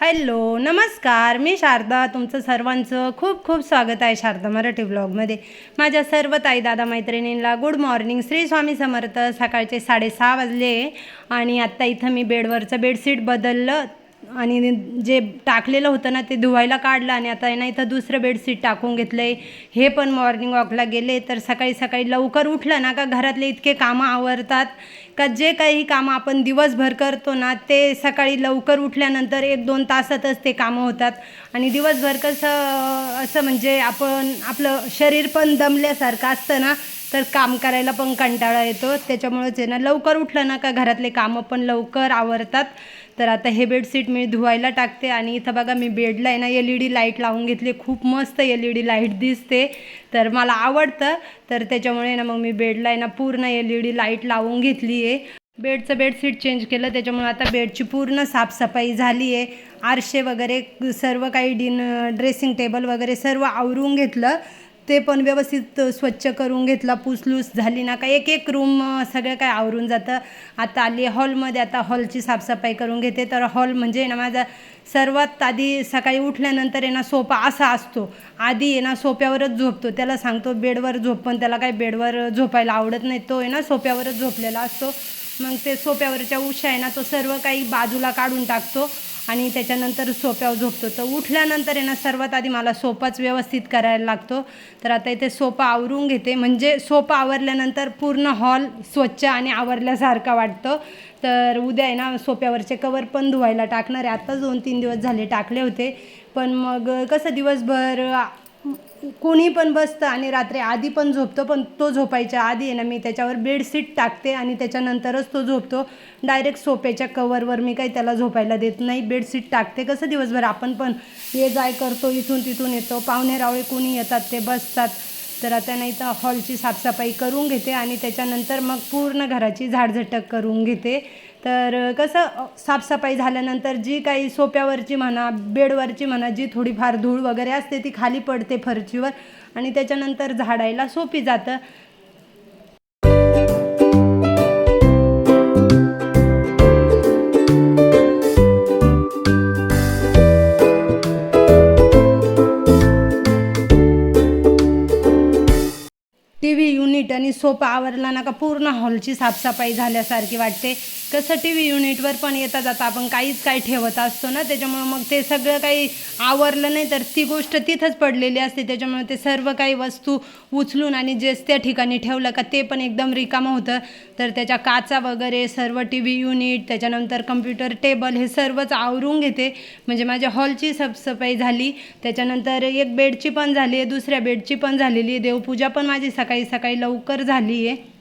Hello नमस्कार. मी शारदा तुमचं सर्वांचं खूप खूप स्वागत आहे शारदा मराठी ब्लॉगमध्ये. माझ्या सर्व ताई दादा मैत्रिणींना गुड मॉर्निंग. श्री स्वामी समर्थ सकाळचे साडेसहा वाजले आणि आत्ता इथं मी बेडवरचं बेडशीट बदललं आणि जे टाकलेलं होतं ना ते धुवायला काढलं आणि आता आहे ना इथं दुसरं बेडशीट टाकून घेतलं आहे हे पण मॉर्निंग वॉकला गेले तर सकाळी सकाळी लवकर उठलं ना का घरातले इतके कामं आवरतात. का जे काही कामं आपण दिवसभर करतो ना ते सकाळी लवकर उठल्यानंतर एक दोन तासातच ते कामं होतात. आणि दिवसभर कसं असं म्हणजे आपण आपलं शरीर पण दमल्यासारखं असतं ना तर काम करायला पण कंटाळा येतो. त्याच्यामुळेच आहे ना लवकर उठलं ना का घरातले कामं पण लवकर आवरतात. तर आता हे बेडशीट मी धुवायला टाकते आणि इथं बघा मी बेडला आहे ना एल ई डी लाइट लावून घेतली. खूप मस्त एल ई डी लाइट दिसते. तर मला आवडतं. तर त्याच्यामुळे ना मग मी बेडला आहे ना पूर्ण एल ई डी लाइट लावून घेतली आहे. बेडचं बेडशीट चेंज केलं. त्याच्यामुळे आता बेडची पूर्ण साफसफाई झाली आहे. आरशे वगैरे सर्व काही डिन ड्रेसिंग टेबल वगैरे सर्व आवरून घेतलं. ते पण व्यवस्थित स्वच्छ करून घेतला. पुसलूस झाली ना का एक एक रूम सगळं काय आवरून जातं. आता आली हॉलमध्ये आता हॉलची साफसफाई करून घेते. तर हॉल म्हणजे ना माझा सर्वात आधी सकाळी उठल्यानंतर आहे ना सोफा असा असतो. आधी आहे ना सोप्यावरच झोपतो. त्याला सांगतो बेडवर झोप पण त्याला काही बेडवर झोपायला आवडत नाही. तो आहे ना सोप्यावरच झोपलेला असतो. मग ते सोप्यावरच्या उशा आहे ना तो सर्व काही बाजूला काढून टाकतो. आणि त्याच्यानंतर सोप्यावर झोपतो. तर उठल्यानंतर आहे ना सर्वात आधी मला सोपाच व्यवस्थित करायला लागतो. तर आता इथे सोपा आवरून घेते. म्हणजे सोपा आवरल्यानंतर पूर्ण हॉल स्वच्छ आणि आवरल्यासारखा वाटतं. तर उद्या आहे ना सोप्यावरचे कवर पण धुवायला टाकणार आहे. आत्ताच दोन तीन दिवस झाले टाकले होते. पण मग कसं दिवसभर कोणी पण बसतं आणि रात्री आधी पण झोपतो पण तो झोपायच्या आधी आहे ना मी त्याच्यावर बेडशीट टाकते आणि त्याच्यानंतरच तो झोपतो. डायरेक्ट सोप्याच्या कवरवर मी काही त्याला झोपायला देत नाही. बेडशीट टाकते. कसं दिवसभर आपण पण ये जाय करतो इथून तिथून येतो. पाहुणे रावळे कोणी येतात ते बसतात. तर आता नाही तर हॉलची साफसफाई करून घेते आणि त्याच्यानंतर मग पूर्ण घराची झाडझटक करून घेते. तर कसं साफसफाई झाल्यानंतर जी काही सोप्यावरची म्हणा बेडवरची म्हणा जी थोडीफार धूळ वगैरे असते ती खाली पडते फरचीवर आणि त्याच्यानंतर झाडायला सोपी जातं. टी व्ही युनिट आणि सोपा आवरला ना का पूर्ण हॉलची साफसफाई झाल्यासारखी वाटते. कसं टी व्ही युनिटवर पण येता जाता आपण काहीच काही ठेवत असतो ना त्याच्यामुळं मग ते सगळं काही आवरलं नाही तर ती गोष्ट तिथंच पडलेली असते. त्याच्यामुळे ते सर्व काही वस्तू उचलून आणि जेच त्या ठिकाणी ठेवलं का ते पण एकदम रिकामं होतं. तर त्याच्या काचा वगैरे सर्व टी व्ही युनिट त्याच्यानंतर कम्प्युटर टेबल हे सर्वच आवरून घेते. म्हणजे माझ्या हॉलची साफसफाई झाली. त्याच्यानंतर एक बेडची पण झाली आहे दुसऱ्या बेडची पण झालेली आहे. देवपूजा पण माझी सकाळी सकाळी लवकर झाली आहे.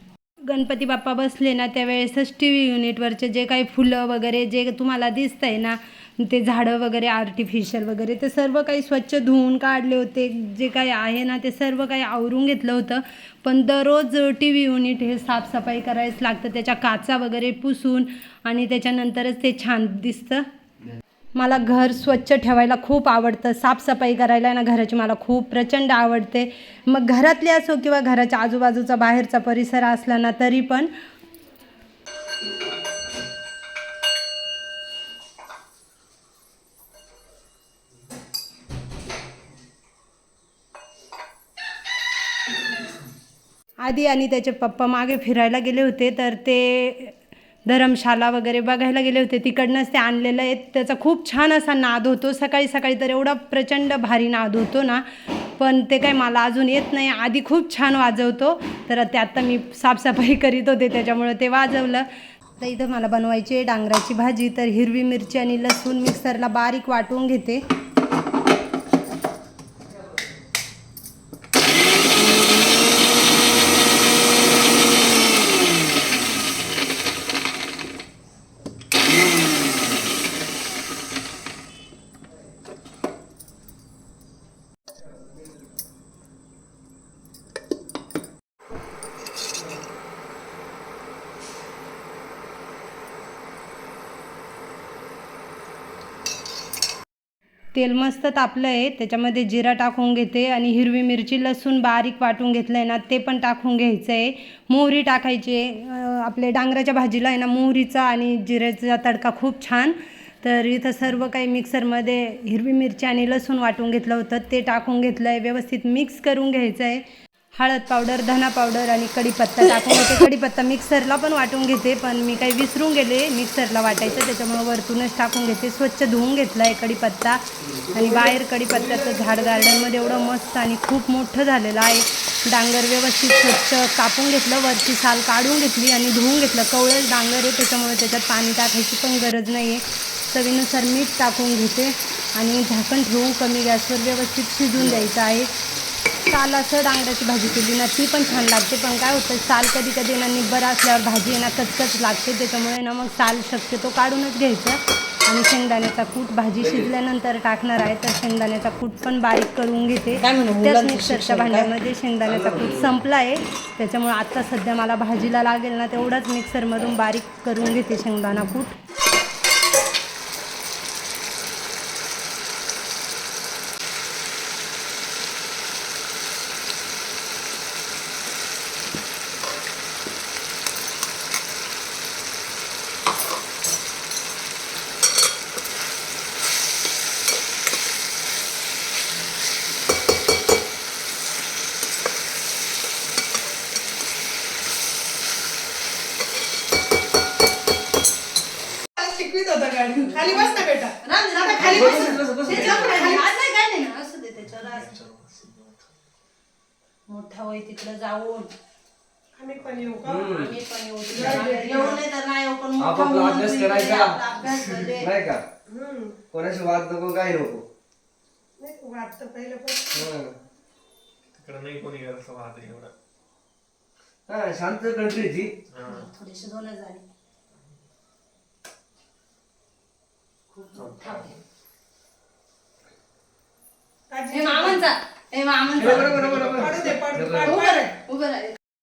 गणपती बाप्पा बसले ना त्यावेळेसच टी व्ही युनिटवरचे जे काही फुलं वगैरे जे तुम्हाला दिसतं आहे ना ते झाडं वगैरे आर्टिफिशियल वगैरे ते सर्व काही स्वच्छ धुवून काढले होते. जे काही आहे ना ते सर्व काही आवरून घेतलं होतं. पण दररोज टी व्ही युनिट हे साफसफाई करायच लागतं त्याच्या काचा वगैरे पुसून आणि त्याच्यानंतरच ते छान दिसतं. मला घर स्वच्छ ठेवायला खूप आवडतं साफसफाई करायला ना घराची मला खूप प्रचंड आवडते. मग घरातली असो किंवा घराच्या आजूबाजूचा बाहेरचा परिसर असला ना तरी पण आधी आणि त्याचे पप्पा मागे फिरायला गेले होते तर ते धरमशाला वगैरे बघायला गेले होते तिकडनंच ते आणलेलं आहे. त्याचा खूप छान असा नाद होतो. सकाळी सकाळी तर एवढा प्रचंड भारी नाद होतो ना. पण ते काय मला अजून येत नाही. आधी खूप छान वाजवतो. तर ते आत्ता मी साफसफाई करीत होते त्याच्यामुळं ते वाजवलं. तर इथं मला बनवायची आहे डांगराची भाजी. तर हिरवी मिरची आणि लसूण मिक्सरला बारीक वाटून घेते. तेल मस्त तापलं आहे त्याच्यामध्ये जिरा टाकून घेते आणि हिरवी मिरची लसूण बारीक वाटून घेतलं आहे ना ते पण टाकून घ्यायचं आहे मोहरी टाकायची आहे आपले आपल्या डांगराच्या भाजीला आहे ना मोहरीचा आणि जिऱ्याचा तडका खूप छान. तर इथं सर्व काही मिक्सरमध्ये हिरवी मिरची आणि लसूण वाटून घेतलं होतं ते टाकून घेतलं आहे व्यवस्थित मिक्स करून घ्यायचं आहे हळद पावडर धना पावडर आणि कढीपत्ता टाकून घेते. कढीपत्ता मिक्सरला पण वाटून घेते पण मी काही विसरून गेले. मिक्सरला वाटायचं त्याच्यामुळे वरतूनच टाकून घेते. स्वच्छ धुवून घेतला आहे कढीपत्ता. आणि बाहेर कढीपत्त्याचं झाड गार्डनमध्ये एवढं मस्त आणि खूप मोठं झालेलं आहे. डांगर व्यवस्थित स्वच्छ कापून घेतलं वरची साल काढून घेतली आणि धुवून घेतलं. कवळच डांगर आहे त्याच्यामुळे त्याच्यात पाणी टाकायची पण गरज नाही आहे चवीनुसार मीठ टाकून घेते आणि झाकण ठेवून कमी गॅसवर व्यवस्थित शिजून द्यायचं आहे. साल असं डांगराची भाजी केली ना ती पण छान लागते. पण काय होतं साल कधी कधी ना निब्बर असल्यावर भाजी ना कचकच लागते. त्याच्यामुळे ना मग साल शक्यतो काढूनच घ्यायचं. आणि शेंगदाण्याचा कूट भाजी शिजल्यानंतर टाकणार आहे तर शेंगदाण्याचा कूट पण बारीक करून घेते. त्याच मिक्सरच्या? भांड्यामध्ये शेंगदाण्याचा कूट संपला आहे त्याच्यामुळे आत्ता सध्या मला भाजीला लागेल ना तेवढाच मिक्सरमधून बारीक करून घेते शेंगदाणा कूट शिकवीत होता गाडी खाली बस ना बेटा खाली. त्याच्यावर. मोठा होय तिकडं जाऊन आम्ही पण येऊ का आम्ही पण येऊ तिकडं. येऊ नाही तर नाही येऊ, पण मोठा आपापला होऊन अभ्यास तू इकडे करायचा. आपला अभ्यास करू दे. नाही का हम्म. कोणाशी वाद नको काय नको नाही वाटतं पहिलं पण हं. तिकडं नाही कोणी असं वाहत एवढं हा शांत कंट्री ती थोडीशी झाली खूप मोठा.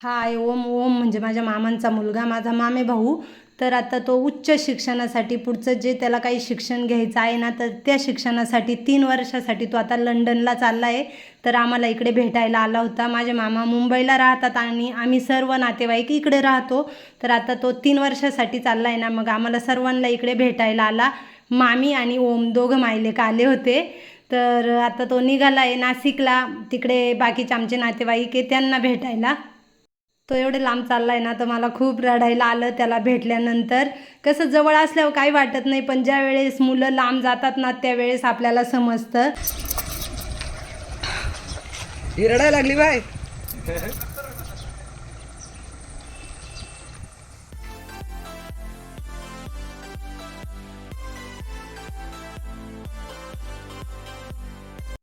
हा आहे ओम ओम म्हणजे माझ्या मामांचा मुलगा माझा मामे भाऊ. तर आता तो उच्च शिक्षणासाठी पुढचं जे त्याला काही शिक्षण घ्यायचं आहे ना तर त्या शिक्षणासाठी तीन वर्षासाठी तो आता लंडनला चालला आहे. तर आम्हाला इकडे भेटायला आला होता. माझे मामा मुंबईला राहतात आणि आम्ही सर्व नातेवाईक इकडे राहतो. तर आता तो तीन वर्षासाठी चालला आहे ना मग आम्हाला सर्वांना इकडे भेटायला आला. मामी आणि ओम दोघं मायलेक आले होते. तर आता तो निघाला आहे नाशिकला. तिकडे बाकीचे आमचे नातेवाईक आहे त्यांना भेटायला. तो एवढे लांब चालला आहे ना तर मला खूप रडायला आलं त्याला भेटल्यानंतर. कसं जवळ असल्यावर काही वाटत नाही पण ज्या वेळेस मुलं लांब जातात ना त्यावेळेस आपल्याला समजतं. रडायला लागली बाय.